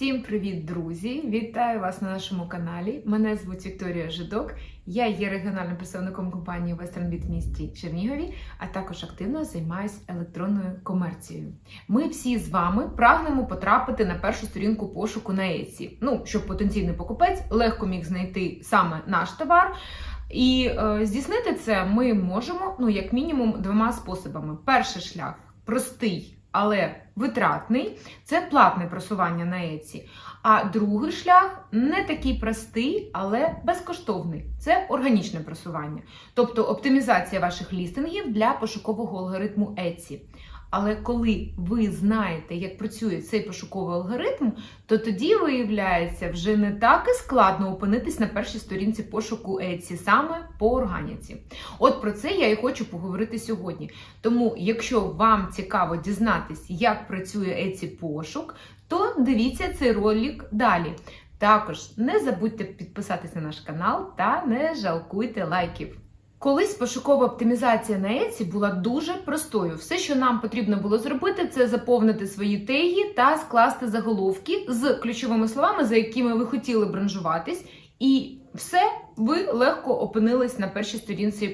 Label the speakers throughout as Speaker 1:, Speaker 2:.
Speaker 1: Всім привіт, друзі! Вітаю вас на нашому каналі. Мене звуть Вікторія Жидок. Я є регіональним представником компанії WesternBit в місті Чернігові, а також активно займаюся електронною комерцією. Ми всі з вами прагнемо потрапити на першу сторінку пошуку на Etsy. Ну, щоб потенційний покупець легко міг знайти саме наш товар. І е, здійснити це ми можемо, ну, як мінімум, двома способами. Перший шлях простий але витратний це платне просування на Еці. А другий шлях не такий простий, але безкоштовний це органічне просування, тобто оптимізація ваших лістингів для пошукового алгоритму Etsy. Але коли ви знаєте, як працює цей пошуковий алгоритм, то тоді виявляється вже не так і складно опинитись на першій сторінці пошуку Etsy саме по органіці. От про це я і хочу поговорити сьогодні. Тому, якщо вам цікаво дізнатись, як працює Etsy пошук, то дивіться цей ролик далі. Також не забудьте підписатися на наш канал та не жалкуйте лайків. Колись пошукова оптимізація на Etsy була дуже простою. Все, що нам потрібно було зробити, це заповнити свої теги та скласти заголовки з ключовими словами, за якими ви хотіли бранжуватись, і все, ви легко опинились на першій сторінці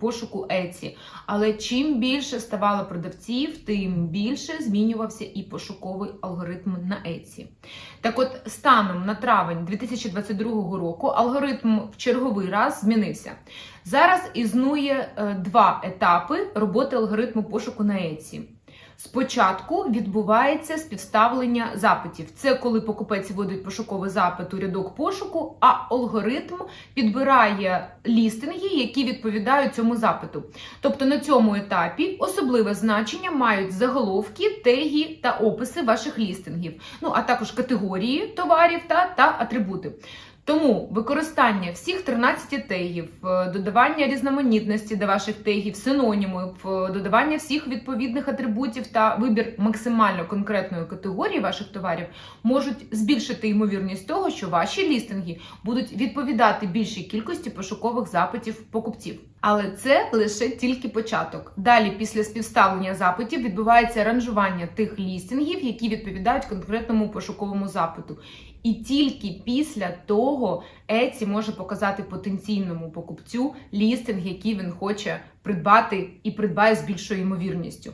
Speaker 1: пошуку Etsy. Але чим більше ставало продавців, тим більше змінювався і пошуковий алгоритм на Etsy. Так от, станом на травень 2022 року алгоритм в черговий раз змінився. Зараз існує е, два етапи роботи алгоритму пошуку на Etsy. Спочатку відбувається співставлення запитів. Це коли покупець вводить пошуковий запит у рядок пошуку, а алгоритм підбирає лістинги, які відповідають цьому запиту. Тобто на цьому етапі особливе значення мають заголовки, теги та описи ваших лістингів, ну а також категорії товарів та, та атрибути. Тому використання всіх 13 тегів, е, додавання різноманітності до ваших тегів, синонімів, е, додавання всіх відповідних атрибутів та вибір максимально конкретної категорії ваших товарів можуть збільшити ймовірність того, що ваші лістинги будуть відповідати більшій кількості пошукових запитів покупців. Але це лише тільки початок. Далі, після співставлення запитів, відбувається ранжування тих лістингів, які відповідають конкретному пошуковому запиту. І тільки після того Еці може показати потенційному покупцю лістинг, який він хоче придбати, і придбає з більшою ймовірністю.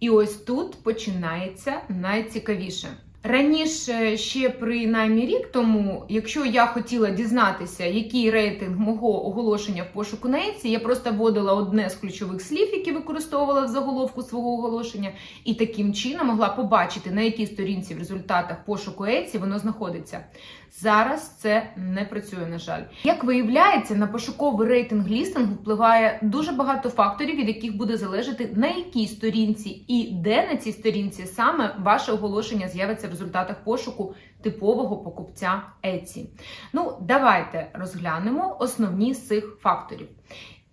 Speaker 1: І ось тут починається найцікавіше. Раніше, ще принаймні рік тому, якщо я хотіла дізнатися, який рейтинг мого оголошення в пошуку на Etsy, я просто вводила одне з ключових слів, які використовувала в заголовку свого оголошення, і таким чином могла побачити, на якій сторінці в результатах пошуку Etsy воно знаходиться. Зараз це не працює, на жаль. Як виявляється, на пошуковий рейтинг лістингу впливає дуже багато факторів, від яких буде залежати на якій сторінці і де на цій сторінці саме ваше оголошення з'явиться результатах пошуку типового покупця Etsy. Ну, давайте розглянемо основні з цих факторів.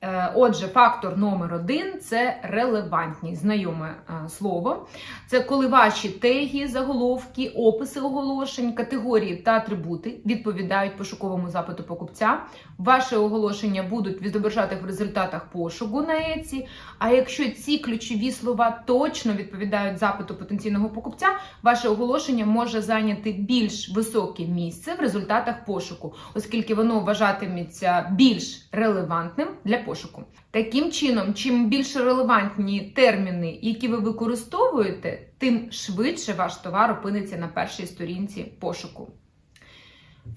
Speaker 1: Е, отже, фактор номер один це релевантність, знайоме е, слово. Це коли ваші теги, заголовки, описи оголошень, категорії та атрибути відповідають пошуковому запиту покупця. Ваші оголошення будуть відображати в результатах пошуку на Etsy, А якщо ці ключові слова точно відповідають запиту потенційного покупця, ваше оголошення може зайняти більш високе місце в результатах пошуку, оскільки воно вважатиметься більш релевантним для пошуку. Таким чином, чим більш релевантні терміни, які ви використовуєте, тим швидше ваш товар опиниться на першій сторінці пошуку.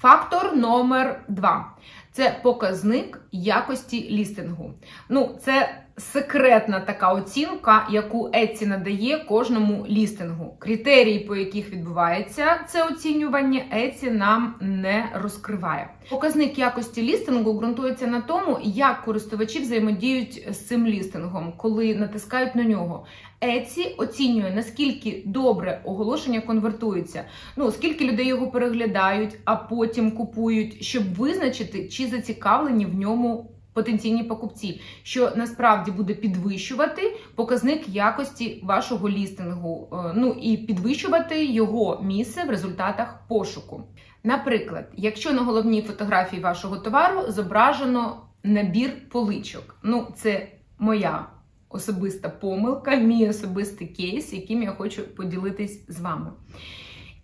Speaker 1: Фактор номер два це показник якості лістингу. Ну, це секретна така оцінка, яку Etsy надає кожному лістингу. Критерії, по яких відбувається це оцінювання, Etsy нам не розкриває. Показник якості лістингу ґрунтується на тому, як користувачі взаємодіють з цим лістингом, коли натискають на нього. Etsy оцінює, наскільки добре оголошення конвертується, ну скільки людей його переглядають, а потім купують, щоб визначити, чи зацікавлені в ньому потенційні покупці, що насправді буде підвищувати показник якості вашого лістингу, е, ну і підвищувати його місце в результатах пошуку. Наприклад, якщо на головній фотографії вашого товару зображено набір поличок, ну це моя особиста помилка, мій особистий кейс, яким я хочу поділитись з вами.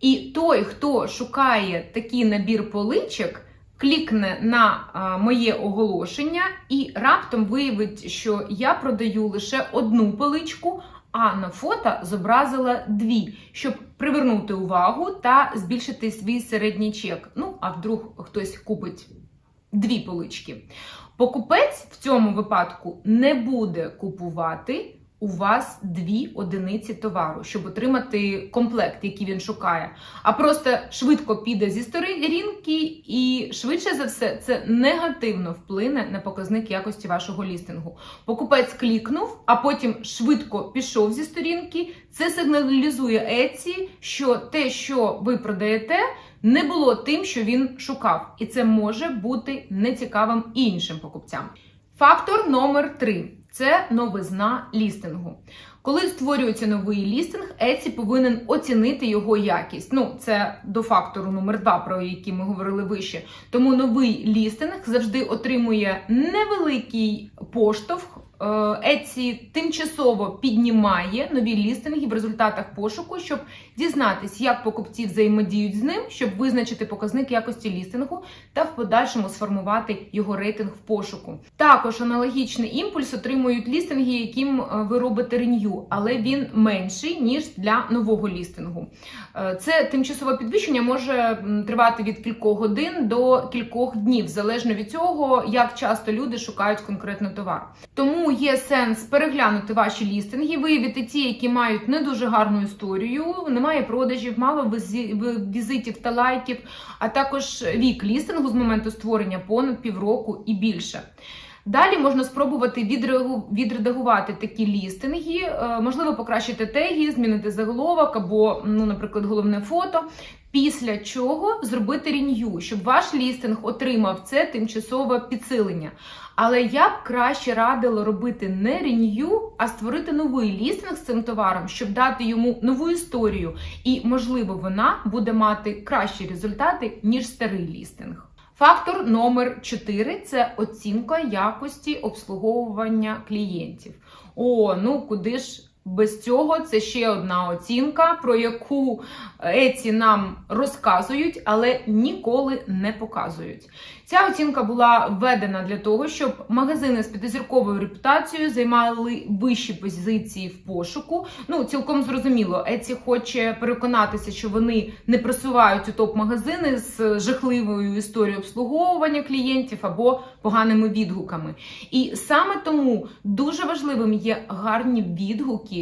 Speaker 1: І той, хто шукає такий набір поличок, клікне на моє оголошення і раптом виявить, що я продаю лише одну поличку, а на фото зобразила дві, щоб привернути увагу та збільшити свій середній чек. Ну, а вдруг хтось купить дві полички. Покупець в цьому випадку не буде купувати у вас дві одиниці товару, щоб отримати комплект, який він шукає, а просто швидко піде зі сторінки і швидше за все це негативно вплине на показник якості вашого лістингу. Покупець клікнув, а потім швидко пішов зі сторінки. Це сигналізує Еці, що те, що ви продаєте, не було тим, що він шукав, і це може бути нецікавим іншим покупцям. Фактор номер 3 це новизна лістингу. Коли створюється новий лістинг, Еці повинен оцінити його якість. Ну, це до фактору номер 2 про який ми говорили вище. Тому новий лістинг завжди отримує невеликий поштовх. Еці тимчасово піднімає нові лістинги в результатах пошуку, щоб дізнатись, як покупці взаємодіють з ним, щоб визначити показник якості лістингу та в подальшому сформувати його рейтинг в пошуку. Також аналогічний імпульс отримують лістинги, яким ви робите ренью, але він менший ніж для нового лістингу. Це тимчасове підвищення може тривати від кількох годин до кількох днів, залежно від цього, як часто люди шукають конкретно товар. Тому є сенс переглянути ваші лістинги, виявити ті, які мають не дуже гарну історію, немає продажів, мало візитів та лайків, а також вік лістингу з моменту створення понад півроку і більше. Далі можна спробувати відредагувати такі лістинги, можливо, покращити теги, змінити заголовок або, ну, наприклад, головне фото. Після чого зробити ренью, щоб ваш лістинг отримав це тимчасове підсилення. Але я б краще радила робити не ренью, а створити новий лістинг з цим товаром, щоб дати йому нову історію. І, можливо, вона буде мати кращі результати, ніж старий лістинг. Фактор номер 4 це оцінка якості обслуговування клієнтів. О, ну куди ж без цього це ще одна оцінка, про яку еці нам розказують, але ніколи не показують. Ця оцінка була введена для того, щоб магазини з п'ятизірковою репутацією займали вищі позиції в пошуку. Ну, цілком зрозуміло, Еці хоче переконатися, що вони не просувають у топ-магазини з жахливою історією обслуговування клієнтів або поганими відгуками. І саме тому дуже важливим є гарні відгуки,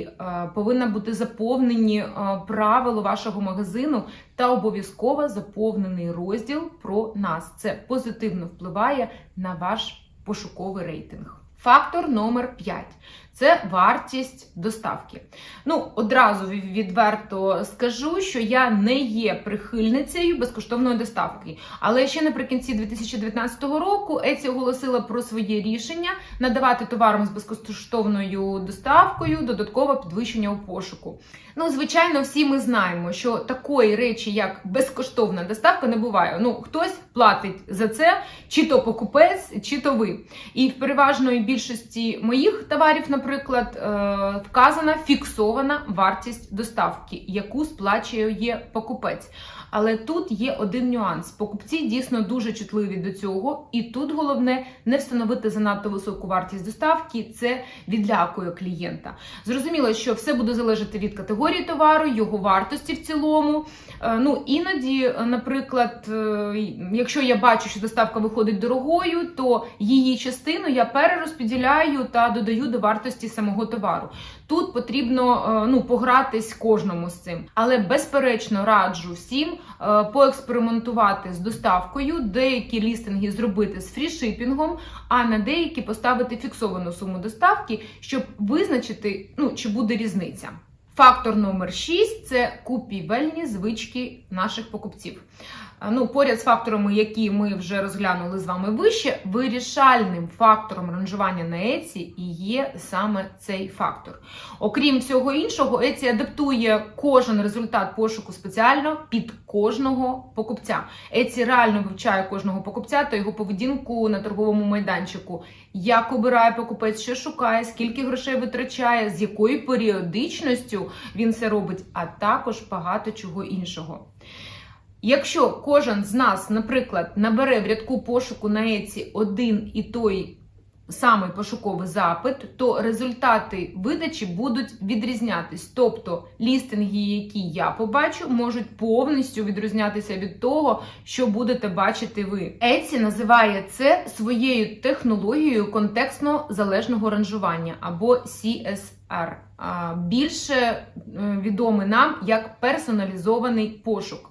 Speaker 1: повинні бути заповнені правила вашого магазину та обов'язково заповнений розділ про нас. Це позитивно впливає на ваш пошуковий рейтинг. Фактор номер 5 це вартість доставки. Ну, одразу відверто скажу, що я не є прихильницею безкоштовної доставки. Але ще наприкінці 2019 року Еці оголосила про своє рішення надавати товарам з безкоштовною доставкою додаткове підвищення у пошуку. Ну, звичайно, всі ми знаємо, що такої речі, як безкоштовна доставка, не буває. Ну, хтось платить за це, чи то покупець, чи то ви. І в переважної більшості моїх товарів, наприклад, е, вказана фіксована вартість доставки, яку сплачує покупець. Але тут є один нюанс: покупці дійсно дуже чутливі до цього, і тут головне не встановити занадто високу вартість доставки, це відлякує клієнта. Зрозуміло, що все буде залежати від категорії товару, його вартості в цілому. Е, ну іноді, наприклад, е, якщо я бачу, що доставка виходить дорогою, то її частину я перерозподіляю та додаю до вартості самого товару. Тут потрібно е, ну, погратись кожному з цим. Але безперечно раджу всім поекспериментувати з доставкою, деякі лістинги зробити з фрішипінгом, а на деякі поставити фіксовану суму доставки, щоб визначити, ну, чи буде різниця. Фактор номер 6 це купівельні звички наших покупців. Ну, поряд з факторами, які ми вже розглянули з вами вище, вирішальним фактором ранжування на Еці і є саме цей фактор. Окрім всього іншого, Еці адаптує кожен результат пошуку спеціально під кожного покупця. Еці реально вивчає кожного покупця та його поведінку на торговому майданчику, як обирає покупець, що шукає, скільки грошей витрачає, з якою періодичністю він це робить, а також багато чого іншого. Якщо кожен з нас, наприклад, набере в рядку пошуку на Еці один і той самий пошуковий запит, то результати видачі будуть відрізнятись. Тобто лістинги, які я побачу, можуть повністю відрізнятися від того, що будете бачити ви. Еці називає це своєю технологією контекстно залежного ранжування або CSR. Більше е, відомий нам як персоналізований пошук.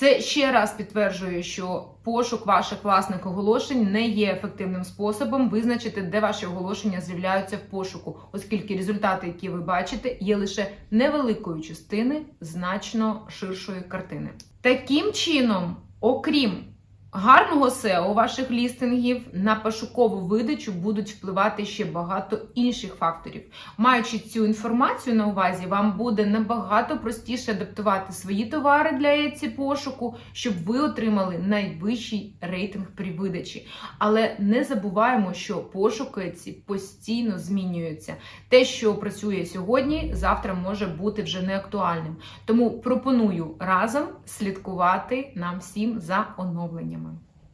Speaker 1: Це ще раз підтверджує, що пошук ваших власних оголошень не є ефективним способом визначити, де ваші оголошення з'являються в пошуку, оскільки результати, які ви бачите, є лише невеликою частини значно ширшої картини. Таким чином, окрім гарного SEO ваших лістингів, на пошукову видачу будуть впливати ще багато інших факторів. Маючи цю інформацію на увазі, вам буде набагато простіше адаптувати свої товари для Etsy пошуку, щоб ви отримали найвищий рейтинг при видачі. Але не забуваємо, що пошук Etsy постійно змінюється. Те, що працює сьогодні, завтра може бути вже не актуальним. Тому пропоную разом слідкувати нам всім за оновленням.